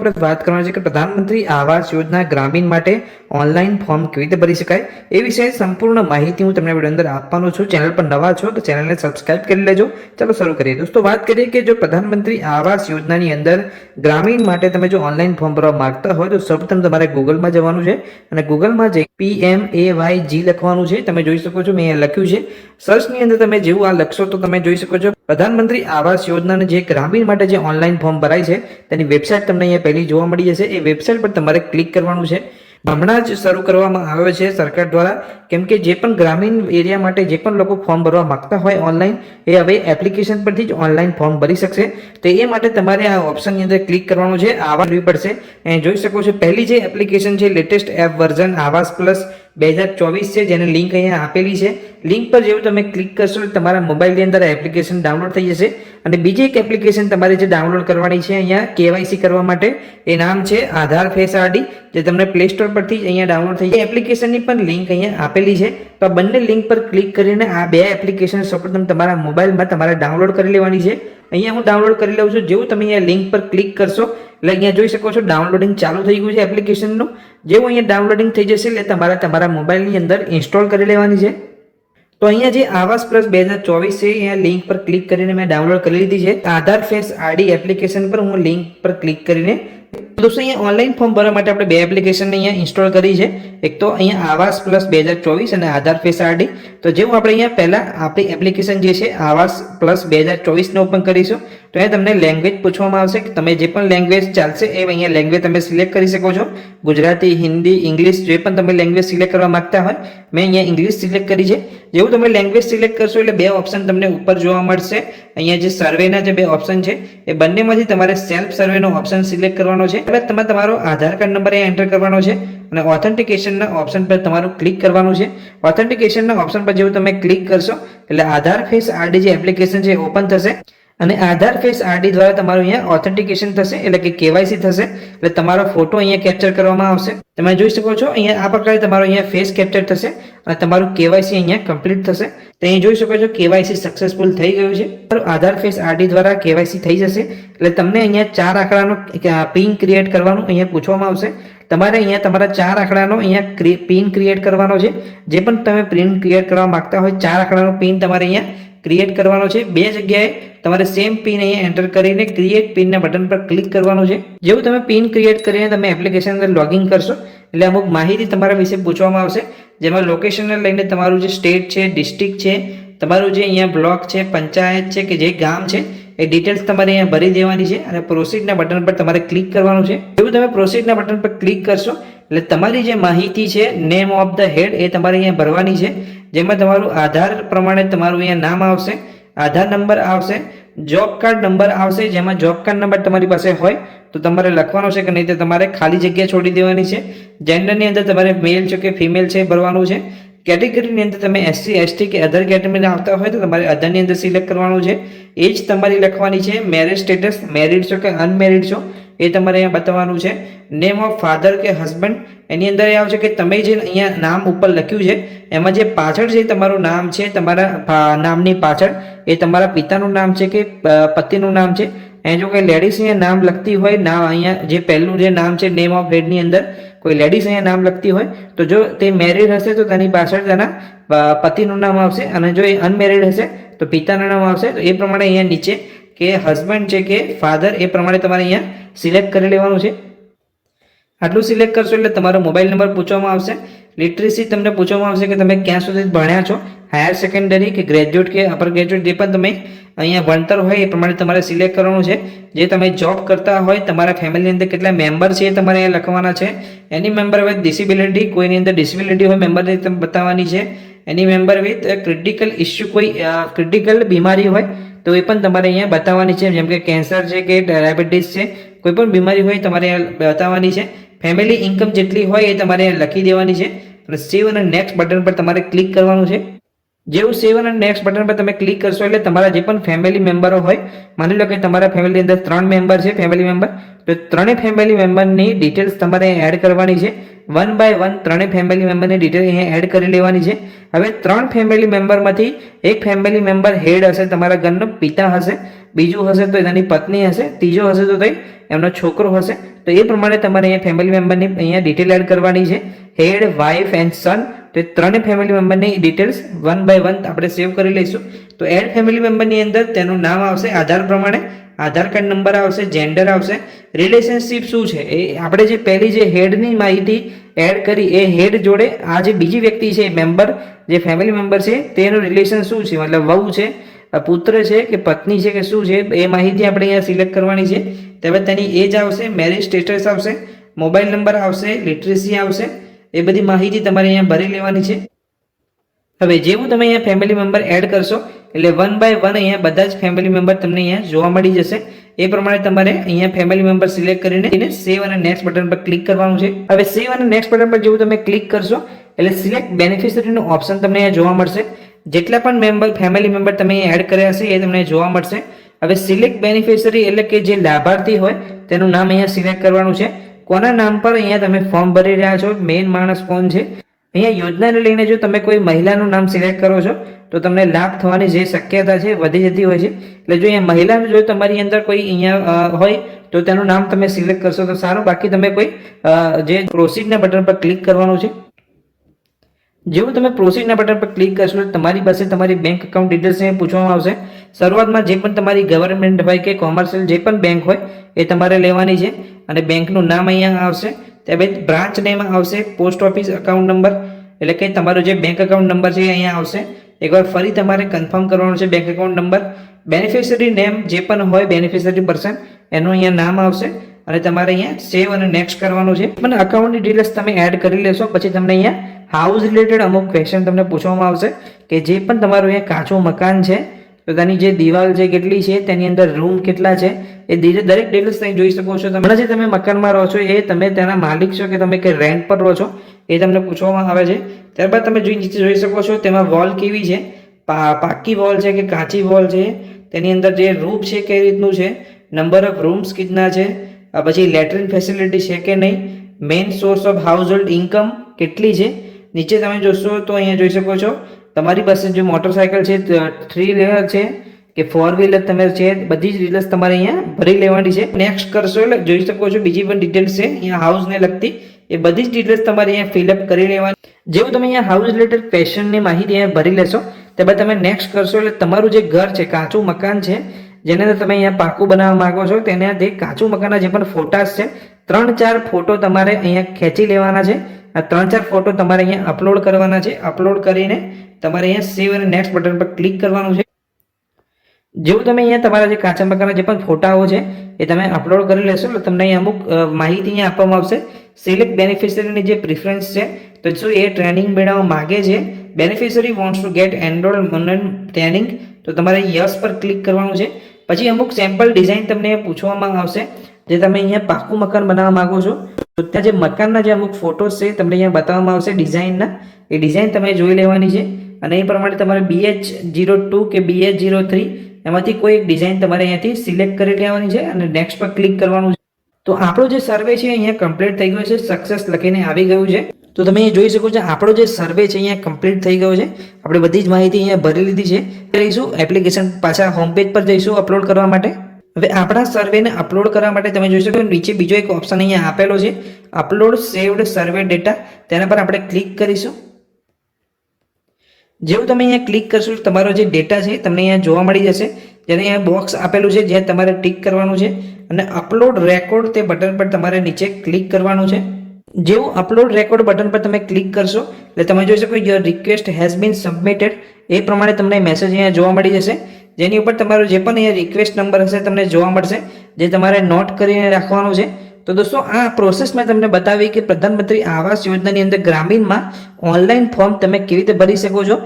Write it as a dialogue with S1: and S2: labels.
S1: આપણે વાત કરવાની છે કે પ્રધાનમંત્રી આવાસ યોજના ગ્રામીણ માટે ઓનલાઈન ફોર્મ કેવી રીતે ભરી શકાય એ વિશે સંપૂર્ણ માહિતી હું તમને વીડિયો અંદર આપવાનો છું. ચેનલ પર નવા છો તો ચેનલને સબસ્ક્રાઇબ કરી લેજો. ચાલો શરૂ કરીએ. દોસ્તો, વાત કરીએ કે જો પ્રધાનમંત્રી આવાસ યોજનાની અંદર ગ્રામીણ માટે તમે જો ઓનલાઈન ફોર્મ ભરવા માંગતા હોય તો સૌપ્રથમ તમારે ગૂગલમાં જવાનું છે અને ગૂગલમાં જઈ પી એમ એ વાય જી લખવાનું છે. તમે જોઈ શકો છો, મેં લખ્યું છે. સર્ચની અંદર તમે જેવું આ લખશો તો તમે જોઈ શકો છો પ્રધાનમંત્રી આવાસ યોજનાને જે ગ્રામીણ માટે જે ઓનલાઈન ફોર્મ ભરાય છે, તેની વેબસાઇટ તમને અહીંયા પહેલી જોવા મળી જશે. એ વેબસાઇટ પર તમારે ક્લિક કરવાનું છે. હમણાં જ શરૂ કરવામાં આવ્યો છે સરકાર દ્વારા. કેમ કે જે પણ ગ્રામીણ એરિયા માટે જે પણ લોકો ફોર્મ ભરવા માંગતા હોય ઓનલાઈન એ હવે એપ્લિકેશન પરથી જ ઓનલાઈન ફોર્મ ભરી શકશે. તો એ માટે તમારે આ ઓપ્શનની અંદર ક્લિક કરવાનું છે. આવા કરવી પડશે. અહીં જોઈ શકો છો, પહેલી જે એપ્લિકેશન છે latest app version Awaas plus બે હજાર ચોવીસ છે, જેને લિંક અહીંયા આપેલી છે. લિંક પર જેવું તમે ક્લિક કરશો એટલે તમારા મોબાઈલની અંદર એપ્લિકેશન ડાઉનલોડ થઈ જશે. અને બીજી એક એપ્લિકેશન તમારે જે ડાઉનલોડ કરવાની છે અહીંયા કેવાયસી કરવા માટે, એ નામ છે આધાર ફેસ આરડી જે તમને પ્લે સ્ટોર પરથી અહીંયા ડાઉનલોડ થઈ જાય એપ્લિકેશનની પણ લિંક અહીંયા આપેલી છે. તો આ બંને લિંક પર ક્લિક કરીને આ બે એપ્લિકેશન સૌપ્રથમ તમારા મોબાઈલમાં તમારે ડાઉનલોડ કરી લેવાની છે. અહીંયા હું ડાઉનલોડ કરી લઉં છું. જેવું તમે અહીંયા લિંક પર ક્લિક કરશો, એટલે અહીંયા જોઈ શકો છો ડાઉનલોડિંગ ચાલુ થઈ ગયું છે એપ્લિકેશનનું જેવું અહીંયા ડાઉનલોડિંગ થઈ જશે એટલે તમારે તમારા મોબાઈલની અંદર ઇન્સ્ટોલ કરી લેવાની છે. તો અહીંયા જે આવાસ પ્લસ બે હજાર ચોવીસ છે, અહીંયા લિંક પર ક્લિક કરીને મેં ડાઉનલોડ કરી લીધી છે. આધાર ફેસ આડી એપ્લિકેશન પર હું લિંક પર ક્લિક કરીને દોસ્તો અહીંયા ઓનલાઈન ફોર્મ ભરવા માટે આપણે બે એપ્લિકેશન અહીંયા ઇન્સ્ટોલ કરી છે. એક તો અહીંયા આવાસ પ્લસ બે હજાર ચોવીસ અને આધાર ફેસ આરડી તો જેવું આપણે અહીંયા પહેલાં આપણી એપ્લિકેશન જે છે, આવાસ પ્લસ બે હજાર ચોવીસને ઓપન કરીશું. તો અહીંયા તમને લેંગ્વેજ પૂછવામાં આવશે કે તમે જે પણ લેંગ્વેજ ચાલશે એ અહીંયા લેંગ્વેજ તમે સિલેક્ટ કરી શકો છો. ગુજરાતી, હિન્દી, ઇંગ્લિશ જે પણ તમે લેંગ્વેજ સિલેક્ટ કરવા માંગતા હોય, મેં અહીંયા ઇંગ્લિશ સિલેક્ટ કરી છે. જેવું તમે લેંગ્વેજ સિલેક્ટ કરશો એટલે બે ઓપ્શન તમને ઉપર જોવા મળશે. અહીંયા જે સર્વેના જે બે ઓપ્શન છે, એ બંનેમાંથી તમારે સેલ્ફ સર્વેનો ઓપ્શન સિલેક્ટ કરવાનો છે. તમે તમારો આધાર કાર્ડ નંબર અહીંયા એન્ટર કરવાનો છે અને ઓથેન્ટિકેશનના ઓપ્શન પર તમારું ક્લિક કરવાનું છે. ઓથેન્ટિકેશનના ઓપ્શન પર જેવું તમે ક્લિક કરશો, એટલે આધાર ફેસ આરડી જે એપ્લિકેશન છે ઓપન થશે. અને આધાર ફેસ આરડી દ્વારા તમારું અહીંયા ઓથેન્ટિકેશન થશે, એટલે કે કેવાયસી થશે, એટલે તમારો ફોટો અહીંયા કેપ્ચર કરવામાં આવશે. તમે જોઈ શકો છો, અહીંયા આ પ્રકારે તમારો અહીંયા ફેસ કેપ્ચર થશે અને તમારું કેવાયસી અહીંયા કમ્પ્લીટ થશે. તો અહીં જોઈ શકો છો કેવાયસી સક્સેસફુલ થઈ ગયું છે. આધાર ફેસ આરડી દ્વારા કેવાયસી થઈ જશે, એટલે તમને અહીંયા ચાર આંકડાનો પિન ક્રિએટ કરવાનું અહીંયા પૂછવામાં આવશે. તમારે અહીંયા તમારા ચાર આંકડાનો અહીંયા પિન ક્રિએટ કરવાનો છે. જે પણ તમે પ્રિન્ટ ક્રિએટ કરવા માંગતા હોય, ચાર આંકડાનો પિન તમારે અહીંયા ક્રિએટ કરવાનો છે. બે જગ્યાએ તમારે સેમ પિન અહીંયા એન્ટર કરીને ક્રિએટ પિનના બટન પર ક્લિક કરવાનું છે. જેવું તમે પિન ક્રિએટ કરીને તમે એપ્લિકેશન અંદર લોગિન કરશો, એટલે અમુક માહિતી તમારા વિશે પૂછવામાં આવશે. જેમાં લોકેશનને લઈને તમારું જે સ્ટેટ છે ડિસ્ટ્રિક્ટ છે, તમારું જે અહીંયા બ્લોક છે, પંચાયત છે કે જે ગામ છે, એ ડિટેલ્સ તમારે અહીંયા ભરી દેવાની છે અને પ્રોસીડના બટન પર તમારે ક્લિક કરવાનું છે. એવું તમે પ્રોસીડના બટન પર ક્લિક કરશો, એટલે તમારી જે માહિતી છે નેમ ઓફ ધ હેડ એ તમારે અહીંયા ભરવાની છે. જેમાં તમારું આધાર પ્રમાણે તમારું અહીંયા નામ આવશે. આધાર નંબર આવશે જોબ કાર્ડ નંબર આવશે, જેમાં જોબ કાર્ડ નંબર તમારી પાસે હોય, તો તમારે લખવાનો છે કે નહીં તો તમારે ખાલી જગ્યા છોડી દેવાની છે. જેન્ડરની અંદર તમારે મેલ છે કે ફિમેલ છે ભરવાનું છે. કેટેગરીની અંદર તમે એસસી એસટી કે અધર કેટેગરીના આવતા હોય તો તમારે અધરની અંદર સિલેક્ટ કરવાનું છે. એ જ તમારી લખવાની છે. મેરેજ સ્ટેટસ મેરિડ છો કે અનમેરિડ છો એ તમારે અહીંયા બતાવવાનું છે. નેમ ઓફ ફાધર કે હસબન્ડ એની અંદર એ આવશે કે તમે જે અહીંયા નામ ઉપર લખ્યું છે, એમાં જે પાછળ જે તમારું નામ છે, તમારા નામની પાછળ, એ તમારા પિતાનું નામ છે કે પતિનું નામ છે? અહીંયા જો કોઈ લેડીઝ અહીંયા નામ લખતી હોય, નામ અહીંયા જે પહેલું જે નામ છે નેમ ઓફ હેડની અંદર, કોઈ લેડીઝ અહીંયા નામ લખતી હોય, તો જો તે મેરિડ હશે, તો તેની પાછળ તેના પતિનું નામ આવશે અને જો એ અનમેરિડ હશે, તો પિતાનું નામ આવશે, તો એ પ્રમાણે અહીંયા નીચે કે હસબન્ડ છે કે ફાધર એ પ્રમાણે તમારે અહીંયા સિલેક્ટ કરી લેવાનું છે. આટલું સિલેક્ટ કરશો એટલે તમારો મોબાઈલ નંબર પૂછવામાં આવશે. લિટરેસી તમને પૂછવામાં આવશે કે તમે ક્યાં સુધી ભણ્યા છો. હાયર સેકન્ડરી કે ગ્રેજ્યુએટ કે અપર ગ્રેજ્યુએટ જે પણ તમે અહીંયા ભણતર હોય એ પ્રમાણે તમારે સિલેક્ટ કરવાનું છે. જે તમે જોબ કરતા હોય, તમારા ફેમિલીની અંદર કેટલા મેમ્બર છે એ તમારે અહીંયા લખવાના છે. એની મેમ્બર વિથ ડિસેબિલિટી કોઈની અંદર ડિસેબિલિટી હોય મેમ્બરને તમે બતાવવાની છે. એની મેમ્બર વિથ ક્રિટિકલ ઇસ્યુ કોઈ ક્રિટિકલ બીમારી હોય તો એ પણ તમારે અહીંયા બતાવવાની છે, જેમ કે કેન્સર છે કે ડાયાબિટીસ છે, કોઈ પણ બીમારી હોય તમારે બતાવવાની છે. ફેમિલી ઇન્કમ જેટલી હોય એ તમારે લખી દેવાની છે. અને સેવ અને નેક્સ્ટ બટન પર તમારે ક્લિક કરવાનું છે. જેવું સેવ અને નેક્સ્ટ બટન પર તમે ક્લિક કરશો એટલે તમારા જે પણ ફેમિલી મેમ્બરો હોય, માની લો કે તમારા ફેમિલી અંદર ત્રણ મેમ્બર છે ફેમિલી મેમ્બર તો ત્રણેય ફેમિલી મેમ્બરની ડિટેલ્સ તમારે એડ કરવાની છે. વન બાય વન ત્રણેય ફેમિલી મેમ્બરની ડિટેલ અહીંયા એડ કરી લેવાની છે. હવે ત્રણ ફેમિલી મેમ્બરમાંથી એક ફેમિલી મેમ્બર હેડ હશે, તમારા ઘરનો પિતા હશે, બીજું હશે તો એની પત્ની હશે, ત્રીજો હશે તો તઈ એમનો છોકરો હશે. તો એ પ્રમાણે તમારે અહીંયા ફેમિલી મેમ્બરની અહીંયા ડિટેલ એડ કરવાની છે. હેડ વાઇફ એન્ડ સન તો એ ત્રણેય ફેમિલી મેમ્બરની ડિટેલ્સ વન બાય વન આપણે સેવ કરી લઈશું. તો એડ ફેમિલી મેમ્બરની અંદર તેનું નામ આવશે, આધાર પ્રમાણે. આધાર કાર્ડ નંબર આવશે જેન્ડર આવશે. રિલેશનશિપ શું છે? એ આપણે જે પહેલી જે હેડની માહિતી એડ કરી, એ હેડ જોડે આ જે બીજી વ્યક્તિ છે મેમ્બર જે ફેમિલી મેમ્બર છે, તેનું રિલેશન શું છે? મતલબ વહુ છે પુત્ર છે કે પત્ની છે કે શું છે? એ માહિતી આપણે અહીંયા સિલેક્ટ કરવાની છે. ત્યારબાદ તેની એજ આવશે મેરેજ સ્ટેટસ આવશે મોબાઈલ નંબર આવશે લિટરેસી આવશે. એ બધી માહિતી તમારે અહીંયા ભરી લેવાની છે. હવે જેવું તમે અહીંયા ફેમિલી મેમ્બર એડ કરશો, એટલે વન બાય વન અહીંયા બધા જ ફેમિલી મેમ્બર તમને અહીંયા જોવા મળી જશે. એ પ્રમાણે તમારે અહીંયા ફેમિલી મેમ્બર સિલેક્ટ કરીને એને સેવ અને નેક્સ્ટ બટન પર ક્લિક કરવાનું છે. હવે સેવ અને નેક્સ્ટ બટન પર જેવું તમે ક્લિક કરશો, એટલે સિલેક્ટ બેનિફિશરીનું ઓપ્શન તમને અહીંયા જોવા મળશે. જેટલા પણ મેમ્બર ફેમિલી મેમ્બર તમે અહીંયા એડ કર્યા હશે, એ તમને જોવા મળશે. હવે સિલેક્ટ બેનિફિશરી એટલે કે જે લાભાર્થી હોય, તેનું નામ અહીંયા સિલેક્ટ કરવાનું છે. કોના નામ પર અહીંયા તમે ફોર્મ ભરી રહ્યા છો? મેઇન માણસ કોણ છે? અહીંયા યોજનાને લઈને જો તમે કોઈ મહિલાનું નામ સિલેક્ટ કરો છો, તો તમને લાભ થવાની જે શક્યતા છે વધી જતી હોય છે. એટલે જો અહીંયા મહિલાનું જો તમારી અંદર કોઈ અહીંયા હોય, તો તેનું નામ તમે સિલેક્ટ કરશો તો સારું. બાકી તમે કોઈ જે પ્રોસીડના બટન પર ક્લિક કરવાનું છે જેવું તમે પ્રોસીડના બટન પર ક્લિક કરશો તમારી પાસે તમારી બેંક એકાઉન્ટ ડિટેલ્સ અહીંયા પૂછવામાં આવશે. શરૂઆતમાં જે પણ તમારી ગવર્મેન્ટ હોય કે કોમર્શિયલ જે પણ બેંક હોય, એ તમારે લેવાની છે અને બેંકનું નામ અહીંયા આવશે. ત્યારબાદ બ્રાન્ચ નેમ આવશે પોસ્ટ ઓફિસ એકાઉન્ટ નંબર એટલે કે તમારો જે બેંક એકાઉન્ટ નંબર છે અહીંયા આવશે. એકવાર ફરી તમારે કન્ફર્મ કરવાનો છે bank account number beneficiary name જે પણ હોય બેનિફિશરી પર્સન એનું અહીંયા નામ આવશે અને તમારે અહીંયા સેવ અને નેક્સ્ટ કરવાનું છે. પણ અકાઉન્ટની ડિટેલ્સ તમે એડ કરી લેશો, પછી તમને અહીંયા હાઉસ રિલેટેડ અમુક ક્વેશ્ચન તમને પૂછવામાં આવશે કે જે પણ તમારું અહીંયા કાચું મકાન છે તો તેની જે દિવાલ છે કેટલી છે, તેની અંદર રૂમ કેટલા છે, એ દરેક ડિટેલ્સ તમે જોઈ શકો છો. તમે જે તમે મકાનમાં રહો છો, એ તમે તેના માલિક છો કે તમે કે રેન્ટ પર રહો છો, એ તમને પૂછવામાં આવે છે. ત્યારબાદ તમે જોઈ નીચે જોઈ શકો છો, તેમાં વોલ કેવી છે? પાકી વોલ છે કે કાચી વોલ છે? તેની અંદર જે રૂપ છે કઈ રીતનું છે? નંબર ઓફ રૂમ્સ કેટલા છે? પછી લેટ્રિન ફેસિલિટી છે કે નહીં? Main source of household income કેટલી છે? નીચે તમે જોશો તો અહીંયા જોઈ શકો છો. તમારી પાસે જે મોટરસાયકલ છે થ્રી વ્હીલર છે, કે ફોર વ્હીલર તમે છે, બધી જ ડિટેલ્સ તમારે અહીંયા ભરી લેવાની છે. નેક્સ્ટ કરશો એટલે જોઈ શકો છો બીજી પણ ડિટેલ્સ છે, અહીંયા હાઉસને લગતી. એ બધી જ ડિટેલ્સ તમારે અહીંયા ફિલઅપ કરી લેવાની. જેવું તમે અહીંયા હાઉસ રિલેટેડ ક્વેશ્ચનની માહિતી અહીંયા ભરી લેશો ત્યારબાદ તમે નેક્સ્ટ કરશો એટલે તમારું જે ઘર છે, કાચું મકાન છે, જેને તમે અહીંયા પાકું બનાવવા માંગો છો, તેને જે કાચું મકાનના જે પણ ફોટાસ છે, ત્રણ ચાર ફોટો તમારે અહીંયા ખેંચી લેવાના છે. આ ત્રણ ચાર ફોટો તમારે અહીંયા અપલોડ કરવાના છે. અપલોડ કરીને તમારે અહીંયા સેવ અને નેક્સ્ટ બટન પર ક્લિક કરવાનું છે. જેવું તમે અહીંયા તમારા જે કાચા મકાના જે પણ ફોટાઓ છે, એ તમે અપલોડ કરી લેશો, એટલે તમને અહીંયા અમુક માહિતી અહીંયા આપવામાં આવશે. સિલેક્ટ બેનિફિશરીની જે પ્રિફરન્સ છે, તો શું એ ટ્રેનિંગ મેળવવા માગે છે beneficiary wants to get enrol Manan training તો તમારે યસ પર ક્લિક કરવાનું છે. પછી અમુક સેમ્પલ ડિઝાઇન તમને પૂછવામાં આવશે, જે તમે અહીંયા પાકું મકાન બનાવવા માગો છો. તો ત્યાં જે મકાનના જે અમુક ફોટોસ છે તમને અહીંયા બતાવવામાં આવશે ડિઝાઇનના એ ડિઝાઇન તમે જોઈ લેવાની છે અને એ પ્રમાણે તમારે બીએચ જીરો ટુ કે બીએચ જીરો થ્રી એમાંથી કોઈ એક ડિઝાઇન તમારે અહીંયાથી સિલેક્ટ કરી લેવાની છે અને નેક્સ્ટ પર ક્લિક કરવાનું છે. તો આપણો જે સર્વે છે અહીંયા કમ્પ્લીટ થઈ ગયો છે સક્સેસ લખીને આવી ગયું છે. તો તમે અહીંયા જોઈ શકો છો, આપણો જે સર્વે છે અહીંયા કમ્પ્લીટ થઈ ગયો છે. આપણે બધી જ માહિતી અહીંયા ભરી લીધી છે. રહીશું એપ્લિકેશન પાછા હોમ પેજ પર જઈશું અપલોડ કરવા માટે. હવે આપણા સર્વેને અપલોડ કરવા માટે તમે જોઈ શકો નીચે બીજો એક ઓપ્શન અહીંયા આપેલો છે અપલોડ સેવડ સર્વે ડેટા તેના પર આપણે ક્લિક કરીશું. જેવું તમે અહીંયા ક્લિક કરશો તમારો જે ડેટા છે, તમને અહીંયા જોવા મળી જશે. જેને અહીંયા બોક્સ આપેલું છે, જ્યાં તમારે ટિક કરવાનું છે. અને અપલોડ રેકોર્ડ તે બટન પર તમારે નીચે ક્લિક કરવાનું છે. જેવું અપલોડ રેકોર્ડ બટન પર તમે ક્લિક કરશો, એટલે તમે જોઈ શકો your request has been submitted એ પ્રમાણે તમને મેસેજ અહીંયા જોવા મળી જશે. જેની ઉપર તમારો જે પણ અહીંયા રિક્વેસ્ટ નંબર હશે તમને જોવા મળશે, જે તમારે નોટ કરીને રાખવાનું છે. તો દોસ્તો, આ પ્રોસેસ મેં તમને બતાવી કે પ્રધાનમંત્રી આવાસ યોજનાની અંદર ગ્રામીણમાં ઓનલાઈન ફોર્મ તમે કેવી રીતે ભરી શકો છો.